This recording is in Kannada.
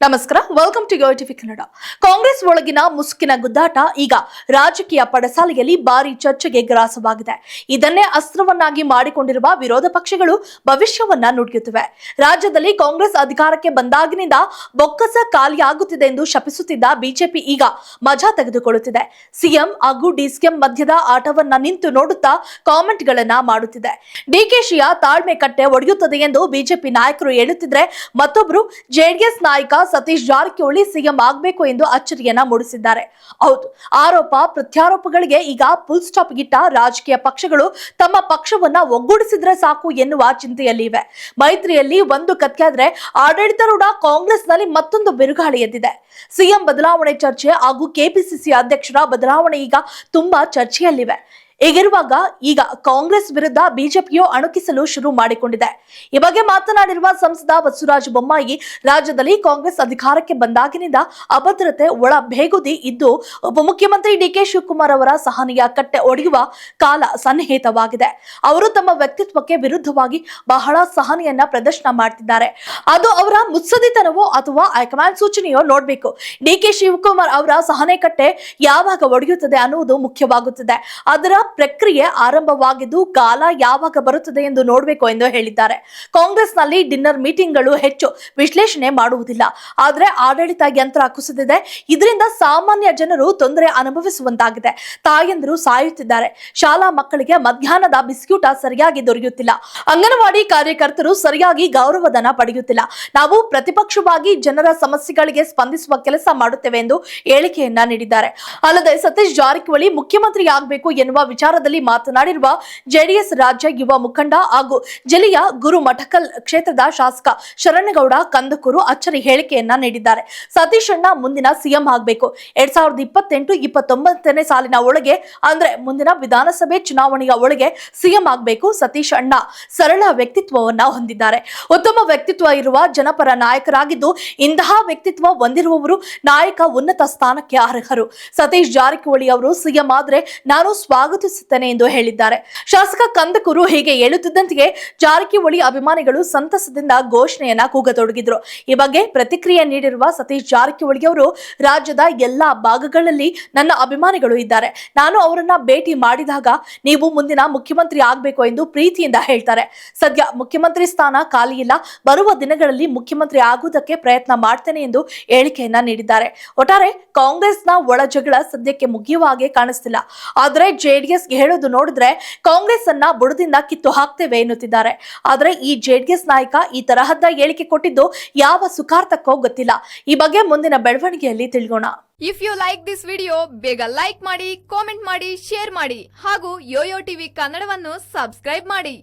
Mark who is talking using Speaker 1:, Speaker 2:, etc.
Speaker 1: ನಮಸ್ಕಾರ welcome to TV Kannada Congress ಒಳಗಿನ ಮುಸುಕಿನ ಗುದ್ದಾಟ ಈಗ ರಾಜಕೀಯ ಪಡಸಾಲೆಯಲ್ಲಿ ಭಾರಿ ಚರ್ಚೆಗೆ ಗ್ರಾಸವಾಗಿದೆ. ಇದನ್ನೇ ಅಸ್ತ್ರವನ್ನಾಗಿ ಮಾಡಿಕೊಂಡಿರುವ ವಿರೋಧ ಪಕ್ಷಗಳು ಭವಿಷ್ಯವನ್ನ ನುಡಿಯುತ್ತಿವೆ. ರಾಜ್ಯದಲ್ಲಿ ಕಾಂಗ್ರೆಸ್ ಅಧಿಕಾರಕ್ಕೆ ಬಂದಾಗಿನಿಂದ ಬೊಕ್ಕಸ ಖಾಲಿಯಾಗುತ್ತಿದೆ ಎಂದು ಶಪಿಸುತ್ತಿದ್ದ ಬಿಜೆಪಿ ಈಗ ಮಜಾ ತೆಗೆದುಕೊಳ್ಳುತ್ತಿದೆ. ಸಿಎಂ ಹಾಗೂ ಡಿಸಿಎಂ ಮಧ್ಯದ ಆಟವನ್ನ ನಿಂತು ನೋಡುತ್ತಾ ಕಾಮೆಂಟ್ಗಳನ್ನ ಮಾಡುತ್ತಿದೆ. ಡಿಕೆಶಿಯ ತಾಳ್ಮೆ ಕಟ್ಟೆ ಒಡೆಯುತ್ತದೆ ಎಂದು ಬಿಜೆಪಿ ನಾಯಕರು ಹೇಳುತ್ತಿದ್ರೆ ಮತ್ತೊಬ್ಬರು ಜೆಡಿಎಸ್ ನಾಯಕ ಸತೀಶ್ ಜಾರಕಿಹೊಳಿ ಸಿಎಂ ಆಗಬೇಕು ಎಂದು ಅಚ್ಚರಿಯನ್ನ ಮೂಡಿಸಿದ್ದಾರೆ. ಹೌದು, ಆರೋಪ, ಪ್ರತ್ಯಾರೋಪಗಳಿಗೆ ಈಗ ಫುಲ್ ಸ್ಟಾಪ್ ಗಿಟ್ಟ ರಾಜಕೀಯ ಪಕ್ಷಗಳು ತಮ್ಮ ಪಕ್ಷವನ್ನ ಒಗ್ಗೂಡಿಸಿದ್ರೆ ಸಾಕು ಎನ್ನುವ ಚಿಂತೆಯಲ್ಲಿವೆ ಮೈತ್ರಿಯಲ್ಲಿ ಒಂದು ಕತ್ಯಾದ್ರೆ ಆಡಳಿತಾರೂಢ ಕಾಂಗ್ರೆಸ್ನಲ್ಲಿ ಮತ್ತೊಂದು ಬಿರುಗಾಳಿ ಎದ್ದಿದೆ. ಸಿಎಂ ಬದಲಾವಣೆ ಚರ್ಚೆ ಹಾಗೂ ಕೆಪಿಸಿಸಿ ಅಧ್ಯಕ್ಷರ ಬದಲಾವಣೆ ಈಗ ತುಂಬಾ ಚರ್ಚೆಯಲ್ಲಿವೆ. ಹೀಗಿರುವಾಗ ಈಗ ಕಾಂಗ್ರೆಸ್ ವಿರುದ್ಧ ಬಿಜೆಪಿಯು ಅಣುಕಿಸಲು ಶುರು ಮಾಡಿಕೊಂಡಿದೆ. ಈ ಬಗ್ಗೆ ಮಾತನಾಡಿರುವ ಸಂಸದ ಬಸವರಾಜ ಬೊಮ್ಮಾಯಿ, ರಾಜ್ಯದಲ್ಲಿ ಕಾಂಗ್ರೆಸ್ ಅಧಿಕಾರಕ್ಕೆ ಬಂದಾಗಿನಿಂದ ಅಭದ್ರತೆ ಒಳ ಬೇಗುದಿ ಇದ್ದು, ಉಪಮುಖ್ಯಮಂತ್ರಿ ಡಿಕೆ ಶಿವಕುಮಾರ್ ಅವರ ಸಹನೆಯ ಕಟ್ಟೆ ಒಡೆಯುವ ಕಾಲ ಸನ್ನಿಹಿತವಾಗಿದೆ. ಅವರು ತಮ್ಮ ವ್ಯಕ್ತಿತ್ವಕ್ಕೆ ವಿರುದ್ಧವಾಗಿ ಬಹಳ ಸಹನೆಯನ್ನ ಪ್ರದರ್ಶನ ಮಾಡ್ತಿದ್ದಾರೆ. ಅದು ಅವರ ಮುತ್ಸದಿತನವೋ ಅಥವಾ ಹೈಕಮಾಂಡ್ ಸೂಚನೆಯೋ ನೋಡಬೇಕು. ಡಿಕೆ ಶಿವಕುಮಾರ್ ಅವರ ಸಹನೆ ಕಟ್ಟೆ ಯಾವಾಗ ಒಡೆಯುತ್ತದೆ ಅನ್ನುವುದು ಮುಖ್ಯವಾಗುತ್ತದೆ. ಅದರ ಪ್ರಕ್ರಿಯೆ ಆರಂಭವಾಗಿದ್ದು ಕಾಲ ಯಾವಾಗ ಬರುತ್ತದೆ ಎಂದು ನೋಡಬೇಕು ಎಂದು ಹೇಳಿದ್ದಾರೆ. ಕಾಂಗ್ರೆಸ್ನಲ್ಲಿ ಡಿನ್ನರ್ ಮೀಟಿಂಗ್ಗಳು ಹೆಚ್ಚು ವಿಶ್ಲೇಷಣೆ ಮಾಡುವುದಿಲ್ಲ. ಆದರೆ ಆಡಳಿತ ಯಂತ್ರ ಕುಸಿದಿದೆ. ಇದರಿಂದ ಸಾಮಾನ್ಯ ಜನರು ತೊಂದರೆ ಅನುಭವಿಸುವಂತಾಗಿದೆ. ತಾಯಂದಿರು ಸಾಯುತ್ತಿದ್ದಾರೆ. ಶಾಲಾ ಮಕ್ಕಳಿಗೆ ಮಧ್ಯಾಹ್ನದ ಬಿಸ್ಕ್ಯೂಟ ಸರಿಯಾಗಿ ದೊರೆಯುತ್ತಿಲ್ಲ. ಅಂಗನವಾಡಿ ಕಾರ್ಯಕರ್ತರು ಸರಿಯಾಗಿ ಗೌರವಧನ ಪಡೆಯುತ್ತಿಲ್ಲ. ನಾವು ಪ್ರತಿಪಕ್ಷವಾಗಿ ಜನರ ಸಮಸ್ಯೆಗಳಿಗೆ ಸ್ಪಂದಿಸುವ ಕೆಲಸ ಮಾಡುತ್ತೇವೆ ಎಂದು ಹೇಳಿಕೆಯನ್ನ ನೀಡಿದ್ದಾರೆ. ಅಲ್ಲದೆ ಸತೀಶ್ ಜಾರಕಿಹೊಳಿ ಮುಖ್ಯಮಂತ್ರಿ ಆಗಬೇಕು ಎನ್ನುವ ವಿಚಾರದಲ್ಲಿ ಮಾತನಾಡಿರುವ ಜೆಡಿಎಸ್ ರಾಜ್ಯ ಯುವ ಮುಖಂಡ ಹಾಗೂ ಜಿಲ್ಲೆಯ ಗುರು ಮಠಕಲ್ ಕ್ಷೇತ್ರದ ಶಾಸಕ ಶರಣಗೌಡ ಕಂದಕೂರು ಅಚ್ಚರಿ ಹೇಳಿಕೆಯನ್ನ ನೀಡಿದ್ದಾರೆ. ಸತೀಶ್ ಅಣ್ಣ ಮುಂದಿನ ಸಿಎಂ ಆಗಬೇಕು. ಎರಡ್ ಸಾವಿರದ ಇಪ್ಪತ್ತೆಂಟು ಇಪ್ಪತ್ತೊಂಬತ್ತನೇ ಸಾಲಿನ ಒಳಗೆ ಅಂದ್ರೆ ಮುಂದಿನ ವಿಧಾನಸಭೆ ಚುನಾವಣೆಯ ಒಳಗೆ ಸಿಎಂ ಆಗಬೇಕು ಸತೀಶ್ ಅಣ್ಣ. ಸರಳ ವ್ಯಕ್ತಿತ್ವವನ್ನ ಹೊಂದಿದ್ದಾರೆ. ಉತ್ತಮ ವ್ಯಕ್ತಿತ್ವ ಇರುವ ಜನಪರ ನಾಯಕರಾಗಿದ್ದು ಇಂತಹ ವ್ಯಕ್ತಿತ್ವ ಹೊಂದಿರುವವರು ನಾಯಕ ಉನ್ನತ ಸ್ಥಾನಕ್ಕೆ ಅರ್ಹರು. ಸತೀಶ್ ಜಾರಕಿಹೊಳಿ ಅವರು ಸಿಎಂ ಆದ್ರೆ ನಾನು ಸ್ವಾಗತಿಸುತ್ತೇನೆ ಎಂದು ಹೇಳಿದ್ದಾರೆ. ಶಾಸಕ ಕಂದಕೂರು ಹೀಗೆ ಹೇಳುತ್ತಿದ್ದಂತೆಯೇ ಜಾರಕಿಹೊಳಿ ಅಭಿಮಾನಿಗಳು ಸಂತಸದಿಂದ ಘೋಷಣೆಯನ್ನ ಕೂಗತೊಡಗಿದ್ರು. ಈ ಬಗ್ಗೆ ಪ್ರತಿಕ್ರಿಯೆ ನೀಡಿರುವ ಸತೀಶ್ ಜಾರಕಿಹೊಳಿ ಅವರು, ರಾಜ್ಯದ ಎಲ್ಲಾ ಭಾಗಗಳಲ್ಲಿ ನನ್ನ ಅಭಿಮಾನಿಗಳು ಇದ್ದಾರೆ. ನಾನು ಅವರನ್ನ ಭೇಟಿ ಮಾಡಿದಾಗ ನೀವು ಮುಂದಿನ ಮುಖ್ಯಮಂತ್ರಿ ಆಗಬೇಕು ಎಂದು ಪ್ರೀತಿಯಿಂದ ಹೇಳ್ತಾರೆ. ಸದ್ಯ ಮುಖ್ಯಮಂತ್ರಿ ಸ್ಥಾನ ಖಾಲಿ ಇಲ್ಲ. ಬರುವ ದಿನಗಳಲ್ಲಿ ಮುಖ್ಯಮಂತ್ರಿ ಆಗುವುದಕ್ಕೆ ಪ್ರಯತ್ನ ಮಾಡ್ತೇನೆ ಎಂದು ಹೇಳಿಕೆಯನ್ನ ನೀಡಿದ್ದಾರೆ. ಒಟ್ಟಾರೆ ಕಾಂಗ್ರೆಸ್ನ ಒಳ ಜಗಳ ಸದ್ಯಕ್ಕೆ ಮುಗಿಯುವ ಹಾಗೆ ಕಾಣಿಸ್ತಿಲ್ಲ. ಆದರೆ ಜೆಡಿಎಸ್ ಹೇಳೋದು ನೋಡಿದ್ರೆ ಕಾಂಗ್ರೆಸ್ ಅನ್ನ ಬುಡದಿಂದ ಕಿತ್ತು ಹಾಕ್ತೇವೆ ಎನ್ನುತ್ತಿದ್ದಾರೆ. ಆದ್ರೆ ಈ ಜೆಡಿಎಸ್ ನಾಯಕ ಈ ತರಹದ ಹೇಳಿಕೆ ಕೊಟ್ಟಿದ್ದು ಯಾವ ಸುಖಾರ್ಥಕ್ಕೋ ಗೊತ್ತಿಲ್ಲ. ಈ ಬಗ್ಗೆ ಮುಂದಿನ ಬೆಳವಣಿಗೆಯಲ್ಲಿ ತಿಳಿಯೋಣ
Speaker 2: if you like this video ಬೇಗ ಲೈಕ್ ಮಾಡಿ ಕಾಮೆಂಟ್ ಮಾಡಿ ಶೇರ್ ಮಾಡಿ ಹಾಗೂ ಯೋಯೋ ಟಿವಿ ಕನ್ನಡವನ್ನು ಸಬ್ಸ್ಕ್ರೈಬ್ ಮಾಡಿ.